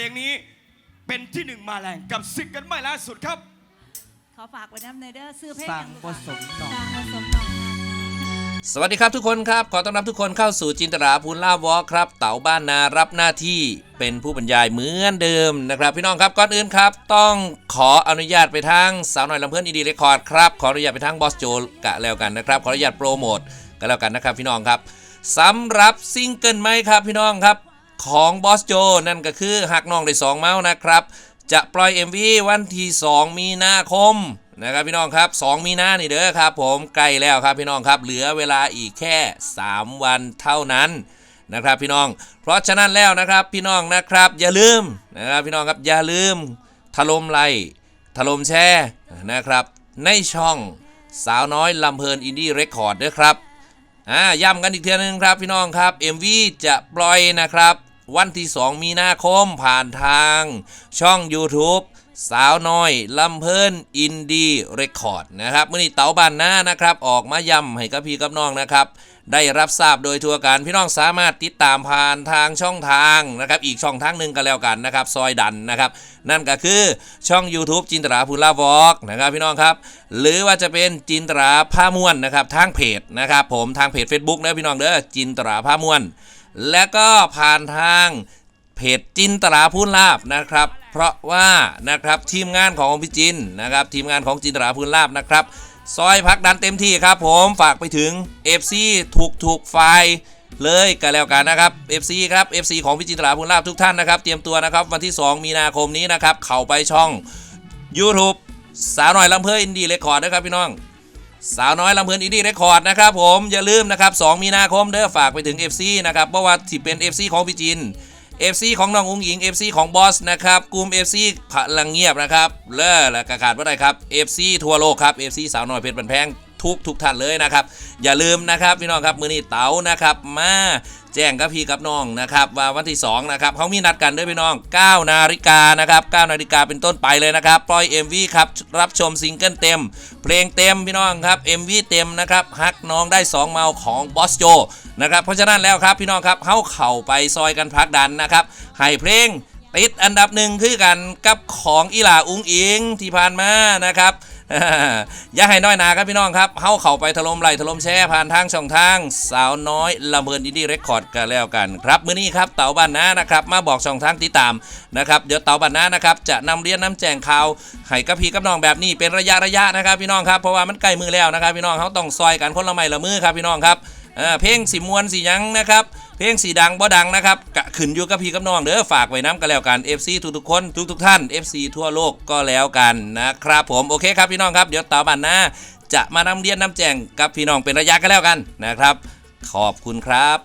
ลงนี้เป็นที่หนึ่งมาแรงกับซิงเกิลใหม่ล่าสุดครับ ขอฝากไว้น้ำในเด้อซื้อเพลงสั่งหยังผสมหน่อยสั่งผสมหน่อยค่ะ สวัสดีครับทุกคนครับ ขอต้อนรับทุกคนเข้าสู่จินตราภูลล่าวอล์คครับ เต๋าบ้านนารับหน้าที่เป็นผู้บรรยายเหมือนเดิมนะครับ พี่น้องครับก่อนอื่นครับ ต้องขออนุญาตไปทางสาวหน่อยลำเพื่อนอีดีเรคคอร์ดครับขออนุญาตไปทางบอสโจกะแล้วกันนะครับขออนุญาตโปรโมทกันแล้วกันนะครับพี่น้องครับสำหรับซิงเกิลไหมครับพี่น้องครับ ของบอสโจนั่นก็คือหักน้องได้สองเมาส์นะครับ จะปล่อย MV วันที่ 2 มีนาคมนะครับพี่น้องครับ 2 มีนานี่เด้อครับผมใกล้แล้วครับพี่น้องครับ เหลือเวลาอีกแค่ 3 วันเท่านั้นนะครับพี่น้อง เพราะฉะนั้นแล้วนะครับพี่น้องนะครับ อย่าลืมนะครับพี่น้องครับอย่าลืมถล่มไลค์ถล่มแชร์นะครับ ในช่องสาวน้อยลำเพลินอินดี้เรคคอร์ดด้วยครับอ่าย้ำกันอีกเทีนึงครับพี่น้องครับ MV จะปล่อยนะครับ วันที่ 2 มีนาคมผ่านทาง ช่อง YouTube สาวน้อยลำเพลินอินดี้เรคคอร์ดนะครับมื่อนี้เต๋าบานหน้านะครับ ออกมาย้ำให้กับพี่กับน้องนะครับ ได้รับทราบโดยทั่วกันพี่น้องสามารถติดตามผ่านทางช่องทางนะครับ อีกช่องทางหนึ่งก็แล้วกันนะครับ ซอยดันนะครับ นั่นก็คือช่อง YouTube จินตราพูลาวอกนะครับพี่น้องครับ หรือว่าจะเป็นจินตราผ้ามวนนะครับทางเพจนะครับ ผมทางเพจ Facebook นะพี่น้องเด้อจินตราผ้ามวน และก็ผ่านทางเพจจินตราพูนลาบนะครับ เพราะว่านะครับทีมงานของพี่จินนะครับทีมงานของจินตราพูนลาบนะครับ ซอยพักดันเต็มที่ครับผมฝากไปถึง FC ถูกถูกไฟเลยกันแล้วกันนะครับ FC ครับ FC ของพี่จินตราพูนลาบทุกท่านนะครับ เตรียมตัวนะครับวันที่ 2 มีนาคมนี้นะครับ เข้าไปช่อง YouTube สาวน้อยลำเพออินดีเรคคอร์ดนะครับพี่น้อง สาวน้อยลำเพลินอินดี้เรคคอร์ดนะครับผมอย่าลืมนะครับ 2 มีนาคมเด้อฝากไปถึง FC นะครับเพราะว่าที่เป็น FC ของพี่จิน FC ของน้องอุ้งอิง FC ของบอสนะครับกลุ่ม FC พลังเงียบนะครับเลิศและกระขาดว่าได้ครับ FC ทั่วโลกครับ FC สาวน้อยเพชรบันแพง ทุกทุกท่านเลยนะครับ อย่าลืมนะครับพี่น้องครับมือนี้เต๋านะครับมาแจ้งกับพี่กับน้องนะครับว่าวันที่2นะครับเขามีนัดกันด้วยพี่น้อง 9 นาฬิกานะครับ9นาฬิกาเป็นต้นไปเลยนะครับปล่อย MV ครับรับชมซิงเกิลเต็ม เพลงเต็มพี่น้องครับ MV เต็มนะครับฮักน้องได้ 2 เมาของบอสโจนะครับเพราะฉะนั้นแล้วครับพี่น้องครับเขาเข่าไปซอยกันพักดันนะครับให้เพลงติดอันดับหนึ่งคือกันกับของอีหลาอุ้งอิงที่ผ่านมานะครับ อย่าให้น้อยหนาครับพี่น้องครับเข้าเข่าไปถล่มไหลถล่มแช่ผ่านทางช่องทาง สาวน้อยลำเบินอินดี้เรคคอร์ดกันแล้วกันครับมื้อนี้ครับเต่าบ้านนานะครับมาบอกช่องทางติดตามนะครับเดี๋ยวเต่าบ้านนานะครับจะนำเรียนน้ำแจงข่าวให้กับพี่กับน้องแบบนี้เป็นระยะระยะนะครับพี่น้องครับเพราะว่ามันใกล้มือแล้วนะครับพี่น้องเขาต้องซอยกันคนละไม้ละมือครับพี่น้องครับ ออเพลงสีมวนสียังนะครับ เพลงสีดังบ่ดังนะครับกะขึ้นอยู่กับพี่กับน้องเด้อฝากไว้น้ำกันแล้วกัน FC ทุกทุกๆคนทุกทุกๆท่าน FC ทั่วโลกก็แล้วกันนะครับผมโอเคครับพี่น้องครับเดี๋ยวต่อบันหน้าจะมานำเรียนนำแจงกับพี่น้องเป็นระยะกันแล้วกันนะครับ ขอบคุณครับ